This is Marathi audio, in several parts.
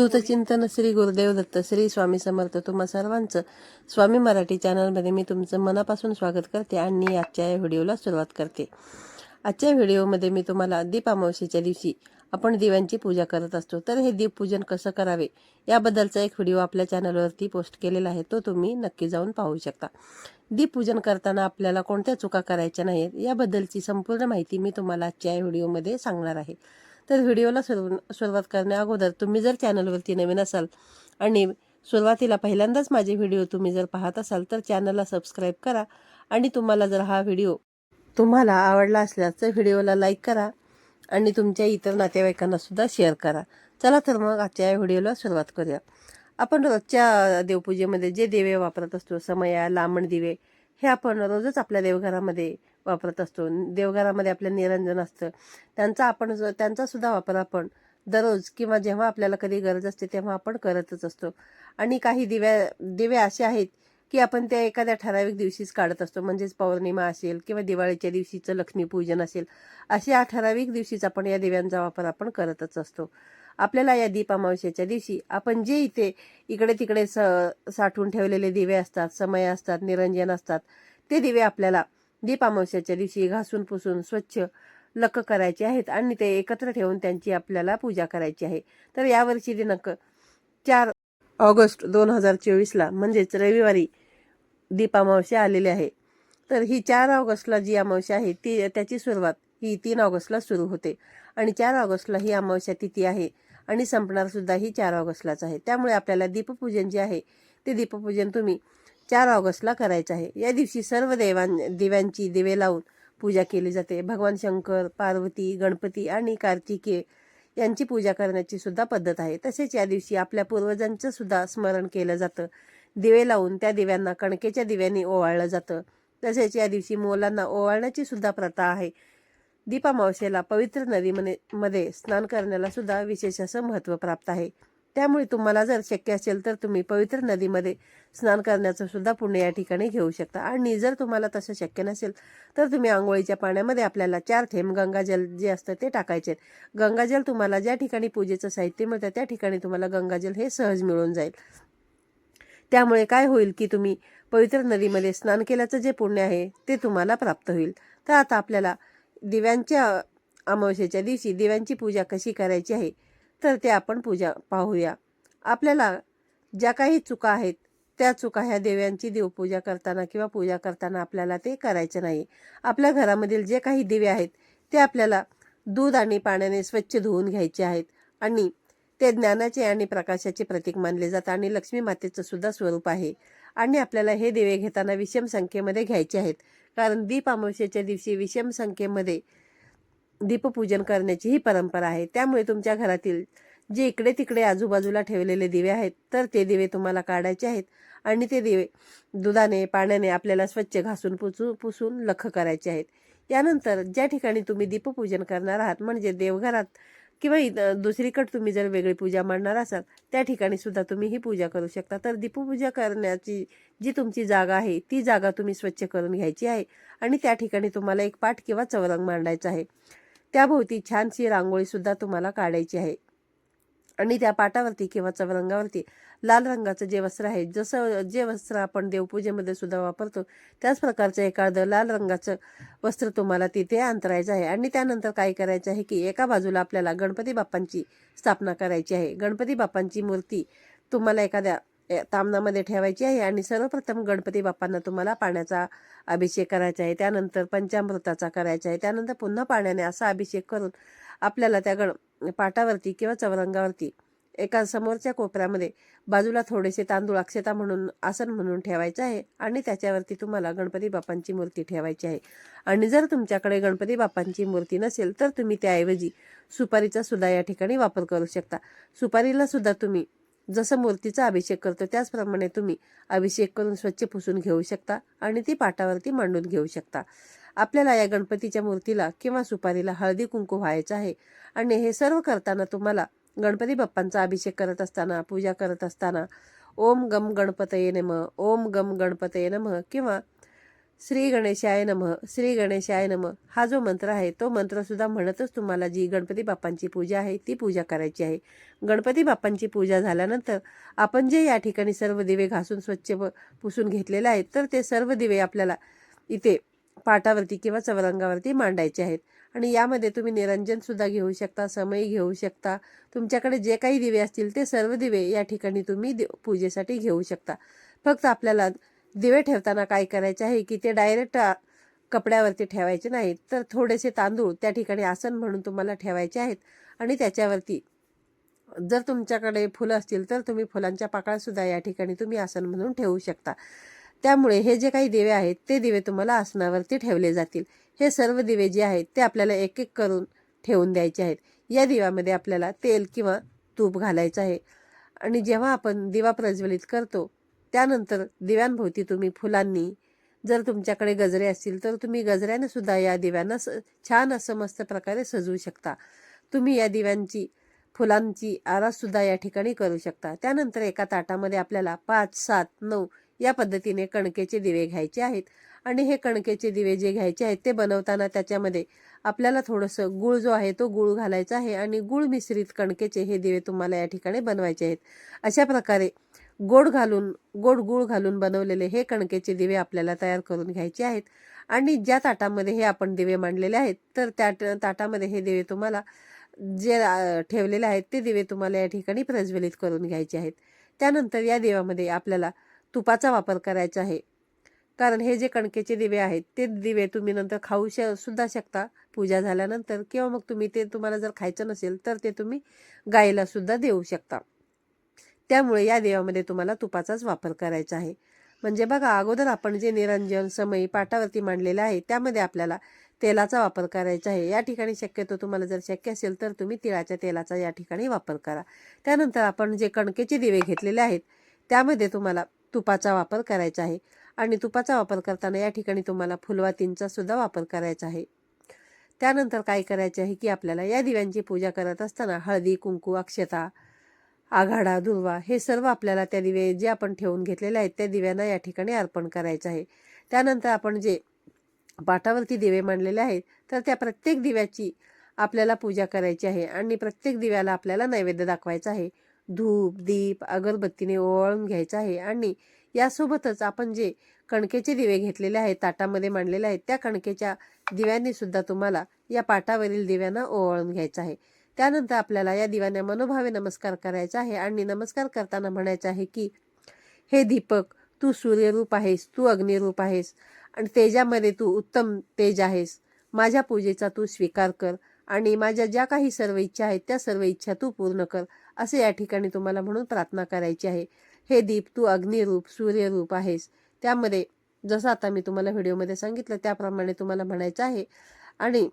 दूतचिंतन श्री गुरुदेव दत्त श्री स्वामी समर्थ तुम्हा सर्वांचं स्वामी मराठी चॅनलमध्ये मी तुमचं मनापासून स्वागत करते आणि आजच्या या व्हिडिओला सुरुवात करते. आजच्या व्हिडिओमध्ये मी तुम्हाला दीप अमावस्येच्या दिवशी आपण दिव्यांची पूजा करत असतो. तर हे दीपपूजन कसं करावे याबद्दलचा एक व्हिडिओ आपल्या चॅनलवरती पोस्ट केलेला आहे तो तुम्ही नक्की जाऊन पाहू शकता. दीपपूजन करताना आपल्याला कोणत्या चुका करायच्या नाहीत याबद्दलची संपूर्ण माहिती मी तुम्हाला आजच्या या व्हिडिओमध्ये सांगणार आहे. तर व्हिडिओला सुरू सुरुवात करण्या अगोदर तुम्ही जर चॅनलवरती नवीन असाल आणि सुरुवातीला पहिल्यांदाच माझे व्हिडिओ तुम्ही जर पाहत असाल तर चॅनलला सबस्क्राईब करा आणि तुम्हाला जर हा व्हिडिओ तुम्हाला आवडला असल्यास तर व्हिडिओला लाईक करा आणि तुमच्या इतर नातेवाईकांनासुद्धा शेअर करा. चला तर मग आजच्या या व्हिडिओला सुरुवात करूया. आपण रोजच्या देवपूजेमध्ये जे दिवे वापरत असतो समया लांबण दिवे हे आपण रोजच आपल्या देवघरामध्ये वापरत असतो. देवघरामध्ये आपलं निरंजन असतं. त्यांचा आपण त्यांचासुद्धा त्यांचा सुद्धा वापर आपण दररोज किंवा जेव्हा आपल्याला कधी गरज असते तेव्हा आपण करतच असतो. आणि काही दिव्या दिवे असे आहेत की आपण त्या एखाद्या ठराविक दिवशीच काढत असतो. म्हणजेच पौर्णिमा असेल किंवा दिवाळीच्या दिवशीचं लक्ष्मीपूजन असेल अशा ठराविक दिवशीच आपण या दिव्यांचा वापर आपण करतच असतो. आपल्याला या दीप दिवशी आपण जे इथे इकडे तिकडे स साठवून ठेवलेले दिवे असतात समय असतात निरंजन असतात ते दिवे आपल्याला दीप अमावस्याच्या दिवशी घासून पुसून स्वच्छ लक करायचे आहेत आणि ते एकत्र ठेवून त्यांची आपल्याला पूजा करायची आहे. तर यावर्षी दिनांक चार ऑगस्ट दोन हजार चोवीसला म्हणजेच रविवारी दीप अमावस्या आलेली आहे. तर ही चार ऑगस्टला जी अमावस्या आहे ती त्याची सुरुवात ही तीन ऑगस्टला सुरू होते आणि चार ऑगस्टला ही अमावस्या तिथी आहे आणि संपणार सुद्धा ही चार ऑगस्टलाच आहे. त्यामुळे आपल्याला दीपपूजन जे आहे ते दीपपूजन तुम्ही चार ऑगस्टला करायचं आहे. या दिवशी सर्व देवां दिव्यांची दिवे लावून पूजा केली जाते. भगवान शंकर पार्वती गणपती आणि कार्तिकेय यांची पूजा करण्याची सुद्धा पद्धत आहे. तसेच या दिवशी आपल्या पूर्वजांचं सुद्धा स्मरण केलं जातं. दिवे लावून त्या दिव्यांना कणकेच्या दिव्यांनी ओवाळलं जातं. तसेच या दिवशी मोलांना ओवाळण्याची सुद्धा प्रथा आहे. दीपामावशेला पवित्र नदीमध्ये मध्ये स्नान करण्याला सुद्धा विशेष असं महत्त्व प्राप्त आहे. त्यामुळे तुम्हाला जर शक्य असेल तर तुम्ही पवित्र नदीमध्ये स्नान करण्याचं सुद्धा पुण्य या ठिकाणी घेऊ शकता. आणि जर तुम्हाला तसं शक्य नसेल तर तुम्ही आंघोळीच्या पाण्यामध्ये आपल्याला चार थेंब गंगाजल जे असतं ते टाकायचे. गंगाजल तुम्हाला ज्या ठिकाणी पूजेचं साहित्य मिळतं त्या ठिकाणी तुम्हाला गंगाजल हे सहज मिळून जाईल. त्यामुळे काय होईल की तुम्ही पवित्र नदीमध्ये स्नान केल्याचं जे पुण्य आहे ते तुम्हाला प्राप्त होईल. तर आता आपल्याला दिव्यांच्या अमावस्येच्या दिवशी दिव्यांची पूजा कशी करायची आहे? तर ते आपण पूजा पाहूया. आपल्याला ज्या काही चुका आहेत त्या चुका ह्या देव्यांची देवपूजा करताना किंवा पूजा करताना आपल्याला ते करायचे नाही. आपल्या घरामधील जे काही दिवे आहेत ते आपल्याला दूध आणि पाण्याने स्वच्छ धुवून घ्यायचे आहेत आणि ते ज्ञानाचे आणि प्रकाशाचे प्रतीक मानले जातात आणि लक्ष्मी मातेचं सुद्धा स्वरूप आहे. आणि आपल्याला हे दिवे घेताना विषम संख्येमध्ये घ्यायचे आहेत. कारण दीप अमावस्येच्या दिवशी विषम संख्येमध्ये दीपपूजन करण्याची ही परंपरा आहे. त्यामुळे तुमच्या घरातील जे इकडे तिकडे आजूबाजूला ठेवलेले दिवे आहेत तर ते दिवे तुम्हाला काढायचे आहेत आणि ते दिवे दुधाने पाण्याने आपल्याला स्वच्छ घासून पुसू पुसून लख करायचे आहेत. यानंतर ज्या ठिकाणी तुम्ही दीपपूजन करणार आहात म्हणजे देवघरात किंवा इथं दुसरीकडे तुम्ही जर वेगळी पूजा मांडणार असाल त्या ठिकाणी सुद्धा तुम्ही ही पूजा करू शकता. तर दीपपूजा करण्याची जी तुमची जागा आहे ती जागा तुम्ही स्वच्छ करून घ्यायची आहे आणि त्या ठिकाणी तुम्हाला एक पाठ किंवा चौरंग मांडायचा आहे. त्याभोवती छानशी रांगोळीसुद्धा तुम्हाला काढायची आहे. आणि त्या पाटावरती किंवा चवरंगावरती लाल रंगाचं जे वस्त्र आहे जसं जे वस्त्र आपण देवपूजेमध्ये सुद्धा वापरतो त्याच प्रकारचं एखादं लाल रंगाचं वस्त्र तुम्हाला तिथे अंतरायचं आहे. आणि त्यानंतर काय करायचं आहे की एका बाजूला आपल्याला गणपती बाप्पांची स्थापना करायची आहे. गणपती बाप्पांची मूर्ती तुम्हाला एखाद्या तामनामध्ये तामणामध्ये ठेवायची आहे आणि सर्वप्रथम गणपती बाप्पांना तुम्हाला पाण्याचा अभिषेक करायचा आहे. त्यानंतर पंचामृताचा करायचा आहे. त्यानंतर पुन्हा पाण्याने असा अभिषेक करून आपल्याला त्या गण पाटावरती किंवा चौरंगावरती एका समोरच्या कोपऱ्यामध्ये बाजूला थोडेसे तांदूळ अक्षता म्हणून आसन म्हणून ठेवायचं आहे आणि त्याच्यावरती तुम्हाला गणपती बाप्पांची मूर्ती ठेवायची आहे. आणि जर तुमच्याकडे गणपती बाप्पांची मूर्ती नसेल तर तुम्ही त्याऐवजी सुपारीचा सुद्धा या ठिकाणी वापर करू शकता. सुपारीला सुद्धा तुम्ही जसं मूर्तीचा अभिषेक करतो त्याचप्रमाणे तुम्ही अभिषेक करून स्वच्छ पुसून घेऊ शकता आणि ती पाटावरती मांडून घेऊ शकता. आपल्याला या गणपतीच्या मूर्तीला किंवा सुपारीला हळदी कुंकू व्हायचं आहे आणि हे सर्व करताना तुम्हाला गणपती बाप्पांचा अभिषेक करत असताना पूजा करत असताना ओम गम गणपतये नम ओम गम गणपतये नम किंवा श्री गणेशाय नमः श्री गणेशाय नमः. हा जो मंत्र आहे तो मंत्रसुद्धा म्हणतच तुम्हाला जी गणपती बाप्पांची पूजा आहे ती पूजा करायची आहे. गणपती बाप्पांची पूजा झाल्यानंतर आपण जे या ठिकाणी सर्व दिवे घासून स्वच्छ व पुसून घेतलेले आहेत तर ते सर्व दिवे आपल्याला इथे पाटावरती किंवा चवरंगावरती मांडायचे आहेत. आणि यामध्ये तुम्ही निरंजनसुद्धा घेऊ शकता समय घेऊ शकता. तुमच्याकडे जे काही दिवे असतील ते सर्व दिवे या ठिकाणी तुम्ही दे- पूजेसाठी घेऊ शकता. फक्त आपल्याला दिवे ठेवताना काय करायचे आहे की ते डायरेक्ट कपड्यावरती ठेवायचे नाहीत. तर थोडेसे तांदूळ त्या ठिकाणी आसन म्हणून तुम्हाला ठेवायचे आहेत. आणि त्याच्यावरती जर तुमच्याकडे फुलं असतील तर तुम्ही फुलांच्या पाकळ्यासुद्धा या ठिकाणी तुम्ही आसन म्हणून ठेवू शकता. त्यामुळे हे जे काही दिवे आहेत ते दिवे तुम्हाला आसनावरती ठेवले जातील. हे सर्व दिवे जे आहेत ते आपल्याला एक एक करून ठेवून द्यायचे आहेत. या दिव्यामध्ये आपल्याला तेल किंवा तूप घालायचं आहे. आणि जेव्हा आपण दिवा प्रज्वलित करतो त्यानंतर दिव्यांभोवती तुम्ही फुलांनी जर तुमच्याकडे गजरे असतील तर तुम्ही गजऱ्याने सुद्धा या दिव्यांना स छान असं मस्त प्रकारे सजवू शकता. तुम्ही या दिव्यांची फुलांची आराससुद्धा या ठिकाणी करू शकता. त्यानंतर एका ताटामध्ये आपल्याला पाच सात नऊ या पद्धतीने कणकेचे दिवे घ्यायचे आहेत. आणि हे कणकेचे दिवे जे घ्यायचे आहेत ते बनवताना त्याच्यामध्ये आपल्याला थोडंसं गुळ जो आहे तो गुळ घालायचा आहे. आणि गुळ मिश्रित कणकेचे हे दिवे तुम्हाला या ठिकाणी बनवायचे आहेत. अशा प्रकारे गोड घालून गोड गुळ घालून बनवलेले हे कणकेचे दिवे आपल्याला तयार करून घ्यायचे आहेत. आणि ज्या ताटामध्ये हे आपण दिवे मांडलेले आहेत तर त्या ताटामध्ये हे दिवे तुम्हाला जे ठेवलेले आहेत ते दिवे तुम्हाला या ठिकाणी प्रज्वलित करून घ्यायचे आहेत. त्यानंतर या दिव्यामध्ये आपल्याला तुपाचा वापर करायचा आहे. कारण हे जे कणकेचे दिवे आहेत ते दिवे तुम्ही नंतर खाऊ श सुद्धा शकता. पूजा झाल्यानंतर किंवा मग तुम्ही ते तुम्हाला जर खायचं नसेल तर ते तुम्ही गायीला सुद्धा देऊ शकता. त्यामुळे या देवामध्ये तुम्हाला तुपाचाच वापर करायचा आहे. म्हणजे बघा अगोदर आपण जे निरंजन समयी पाटावरती मांडलेलं आहे त्यामध्ये आपल्याला तेलाचा वापर करायचा आहे. या ठिकाणी शक्यतो तुम्हाला जर शक्य असेल तर तुम्ही तिळाच्या तेलाचा या ठिकाणी वापर करा. त्यानंतर आपण जे कणकेचे दिवे घेतलेले आहेत त्यामध्ये तुम्हाला तुपाचा वापर करायचा आहे. आणि तुपाचा वापर करताना या ठिकाणी तुम्हाला फुलवातींचा सुद्धा वापर करायचा आहे. त्यानंतर काय करायचे आहे की आपल्याला या दिव्यांची पूजा करत असताना हळदी कुंकू अक्षता आघाडा दुर्वा हे सर्व आपल्याला त्या दिवे जे आपण ठेवून घेतलेले आहेत त्या दिव्यांना या ठिकाणी अर्पण करायचं आहे. त्यानंतर आपण जे पाटावरती दिवे मांडलेले आहेत तर त्या प्रत्येक दिव्याची आपल्याला पूजा करायची आहे आणि प्रत्येक दिव्याला आपल्याला नैवेद्य दाखवायचा आहे. धूप दीप अगरबत्तीने ओवाळून घ्यायचं आहे आणि यासोबतच आपण जे कणकेचे दिवे घेतलेले आहेत ताटामध्ये मांडलेले आहेत त्या कणकेच्या दिव्यांनी सुद्धा तुम्हाला या पाटावरील दिव्यांना ओवाळून घ्यायचं आहे. त्यानंतर आपल्याला या दिव्याने मनोभावे नमस्कार करायचा आहे आणि नमस्कार करताना म्हणायचं आहे की हे दीपक तू सूर्यरूप आहेस तू अग्निरूप आहेस आणि तेजामध्ये तू उत्तम तेज आहेस. माझ्या पूजेचा तू स्वीकार कर आणि माझ्या ज्या काही सर्व इच्छा आहेत त्या सर्व इच्छा तू पूर्ण कर. असे या ठिकाणी तुम्हाला म्हणून प्रार्थना करायची आहे. हे दीप तू अग्निरूप सूर्यरूप आहेस. त्यामध्ये जसं आता मी तुम्हाला व्हिडिओमध्ये सांगितलं त्याप्रमाणे तुम्हाला म्हणायचं आहे. आणि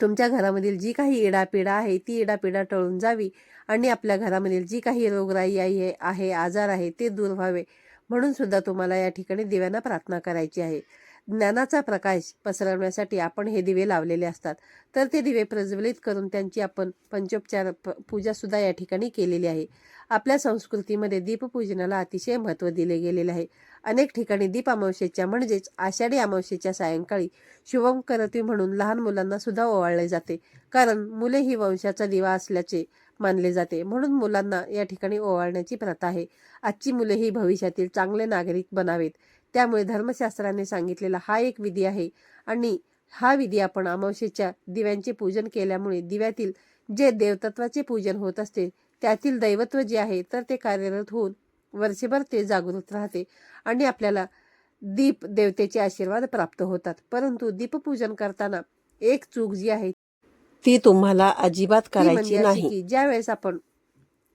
तुमच्या घरामधील जी काही इडापिडा आहे ती इडापिडा टळून जावी आणि आपल्या घरामधील जी काही रोगराई आहे आहे आजार आहे ते दूर व्हावे. म्हणून सुद्धा तुम्हाला या ठिकाणी दिव्यांना प्रार्थना करायची आहे. ज्ञानाचा प्रकाश पसरवण्यासाठी आपण हे दिवे लावलेले असतात. तर ते दिवे प्रज्वलित करून त्यांची आपण पंचोपचार प पूजा सुद्धा या ठिकाणी केलेली आहे. आपल्या संस्कृतीमध्ये दीपपूजनाला अतिशय महत्त्व दिले गेलेले आहे. अनेक ठिकाणी दीप अमावस्येच्या म्हणजेच आषाढी अमावस्येच्या सायंकाळी शुभम करती म्हणून लहान मुलांना सुद्धा ओवाळले जाते. कारण मुले ही वंशाचा दिवा असल्याचे मानले जाते. म्हणून मुलांना या ठिकाणी ओवाळण्याची प्रथा आहे. आजची मुले ही भविष्यातील चांगले नागरिक बनावेत. त्यामुळे धर्मशास्त्राने सांगितलेला हा एक विधी आहे आणि हा विधी आपण अमावस्येच्या दिव्यांचे पूजन केल्यामुळे दिव्यातील जे देवतत्वाचे पूजन होत असते त्यातील दैवत्व जे आहे तर ते कार्यरत होऊन वर्षभर ते जागृत राहते आणि आपल्याला दीप देवतेचे आशीर्वाद प्राप्त होतात. परंतु दीपपूजन करताना एक चूक जी आहे ती तुम्हाला अजिबात म्हणजे करायची अशी नाही. ज्या वेळेस आपण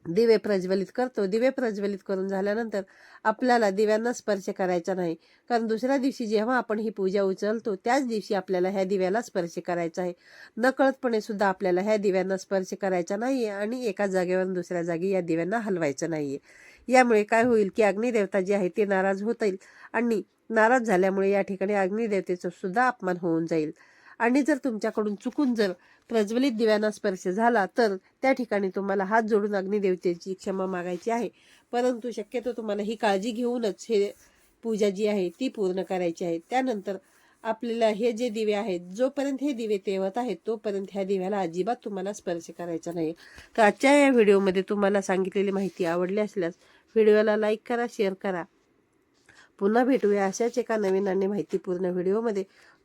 दिवे प्रज्वलित करतो. दिवे प्रज्वलित करून झाल्यानंतर आपल्याला दिव्यांना स्पर्श करायचा नाही. कारण दुसऱ्या दिवशी जेव्हा आपण ही पूजा उचलतो त्याच दिवशी आपल्याला ह्या दिव्याला स्पर्श करायचा आहे. नकळतपणे सुद्धा आपल्याला ह्या दिव्यांना स्पर्श करायचा नाही आहे आणि एका जागेवरून दुसऱ्या जागी या दिव्यांना हलवायचं नाही आहे यामुळे काय होईल की अग्निदेवता जी आहे ते नाराज होतील आणि नाराज झाल्यामुळे या ठिकाणी अग्निदेवतेचा सुद्धा अपमान होऊन जाईल. आणि जर तुमच्याकडून चुकून जर प्रज्वलित दिव्यांना स्पर्श झाला तर त्या ठिकाणी तुम्हाला हात जोडून अग्निदेवतेची क्षमा मागायची आहे. परंतु शक्यतो तुम्हाला ही काळजी घेऊनच हे पूजा जी आहे ती पूर्ण करायची आहे. त्यानंतर आपल्याला हे जे दिवे आहेत जोपर्यंत हे दिवे तेवत आहेत तोपर्यंत ह्या दिव्याला अजिबात तुम्हाला स्पर्श करायचा नाही. तर आजच्या या व्हिडिओमध्ये तुम्हाला सांगितलेली माहिती आवडली असल्यास व्हिडिओला लाईक करा शेअर करा. पुन्हा भेटूया अशाच एका नवीन आणि माहितीपूर्ण व्हिडिओमध्ये.